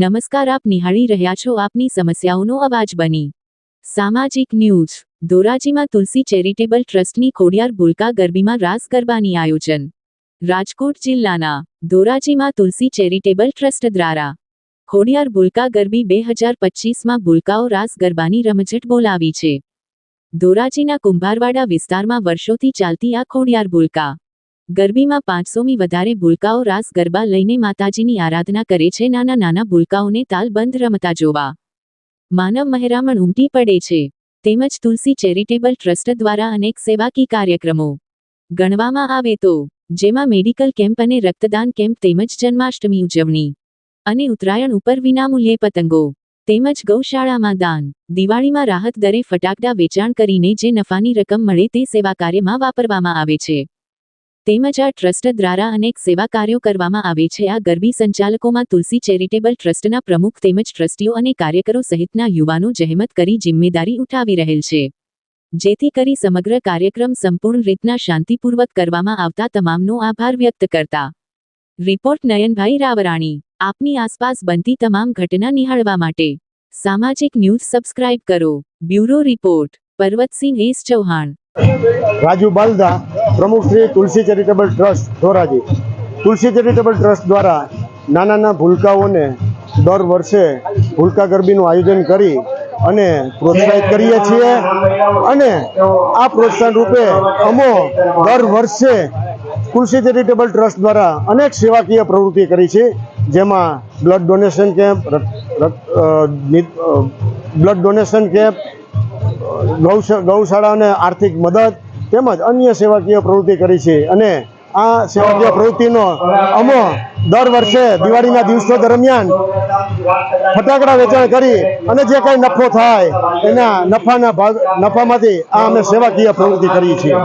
નમસ્કાર, આપ નિહાળી રહ્યા છો આપની સમસ્યાઓનો અવાજ બની. સામાજિક ન્યૂઝ. ધોરાજીમાં તુલસી ચેરિટેબલ ટ્રસ્ટની ખોડિયાર ભૂલકા ગરબીમાં રાસ ગરબાની આયોજન. રાજકોટ જિલ્લાના ધોરાજીમાં તુલસી ચેરિટેબલ ટ્રસ્ટ દ્વારા ખોડિયાર ભૂલકા ગરબી બે હજાર પચીસમાં ભૂલકાઓ રાસ ગરબાની રમઝટ બોલાવી છે. ધોરાજીના કુંભારવાડા વિસ્તારમાં વર્ષોથી ચાલતી આ ખોડિયાર ભૂલકા ગરબીમાં પાંચસોમી વધારે ભૂલકાઓ રાસ ગરબા લઈને માતાજીની આરાધના કરે છે. નાના નાના ભૂલકાઓને તાલબંધ રમતા જોવા. માનવ મહેરામણ ઉમટી પડે છે. તેમજ તુલસી ચેરિટેબલ ટ્રસ્ટ દ્વારા અનેક સેવાકી કાર્યક્રમો ગણવામાં આવે તો, જેમાં મેડિકલ કેમ્પ અને રક્તદાન કેમ્પ તેમજ જન્માષ્ટમી ઉજવણી અને ઉત્તરાયણ ઉપર વિનામૂલ્યે પતંગો તેમજ ગૌશાળામાં દાન, દિવાળીમાં રાહત દરે ફટાકડા વેચાણ કરીને જે નફાની રકમ મળે તે સેવા કાર્યમાં વાપરવામાં આવે છે. તેમજ આ ટ્રસ્ટ દ્વારા અનેક સેવા કાર્યો કરવામાં આવે છે. આ ગરબી સંચાલકોમાં તુલસી ચેરિટેબલ ટ્રસ્ટના પ્રમુખ તેમજ ટ્રસ્ટીઓ અને કાર્યકરો સહિતના યુવાનો જહેમત કરી જિમ્મેદારી ઉઠાવી રહેલ છે. જેથી કરી સમગ્ર કાર્યક્રમ સંપૂર્ણ રીતના શાંતિપૂર્વક કરવામાં આવતા તમામનો આભાર વ્યક્ત કરતા. રિપોર્ટ નયનભાઈ રાવરાણી. આપની આસપાસ બનતી તમામ ઘટના નિહાળવા માટે સામાજિક ન્યૂઝ સબસ્ક્રાઇબ કરો. Bureau report. Parvatsinh S Chauhan. Raju Balda પ્રમુખ Shri Tulsi charitable trust Dhoraji. Tulsi charitable trust દ્વારા નાના નાના ભૂલકાઓને દર વર્ષે ભૂલકા ગરબીનું આયોજન કરી અને પ્રોત્સાહિત કરીએ છીએ અને આ પ્રોત્સાહન રૂપે અમો દર વર્ષે તુલસી ચેરિટેબલ ટ્રસ્ટ દ્વારા અનેક સેવાકીય પ્રવૃત્તિ કરી છે, જેમાં blood donation camp blood donation camp ગૌશા, ગૌશાળાને આર્થિક મદદ તેમજ અન્ય સેવાકીય પ્રવૃત્તિ કરી છે. અને આ સેવાકીય પ્રવૃત્તિનો અમો દર વર્ષે દિવાળીના દિવસો દરમિયાન ફટાકડા વેચાણ કરી અને જે કાંઈ નફો થાય એના નફાના ભાગ નફામાંથી આ અમે સેવાકીય પ્રવૃત્તિ કરીએ છીએ.